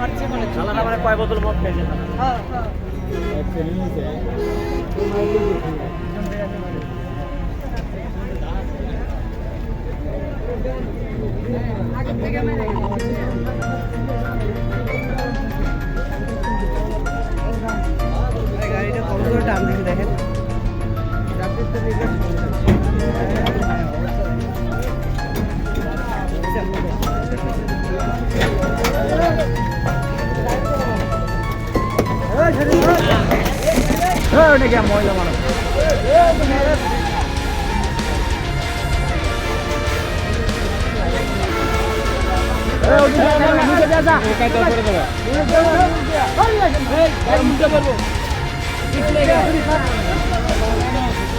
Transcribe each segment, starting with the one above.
মানে মানে কয় বোতল মদ খেয়েছে আগের থেকে গাড়িটা কত করে টান দিকে দেখেন ওটা কি মহিলা মানুষ এ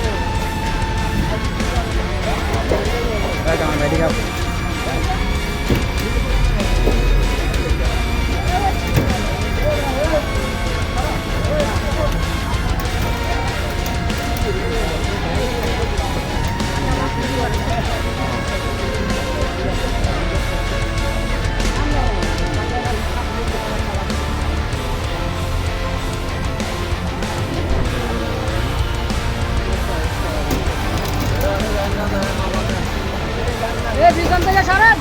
পিছন থেকে সরেন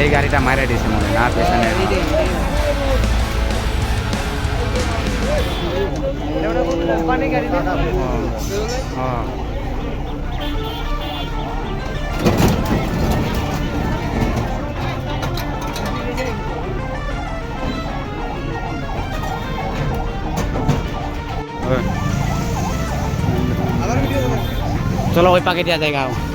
এই গাড়িটা মারা দিয়েছে মনে না পেছনে। গাড়ি Solo voy para que te ha llegado.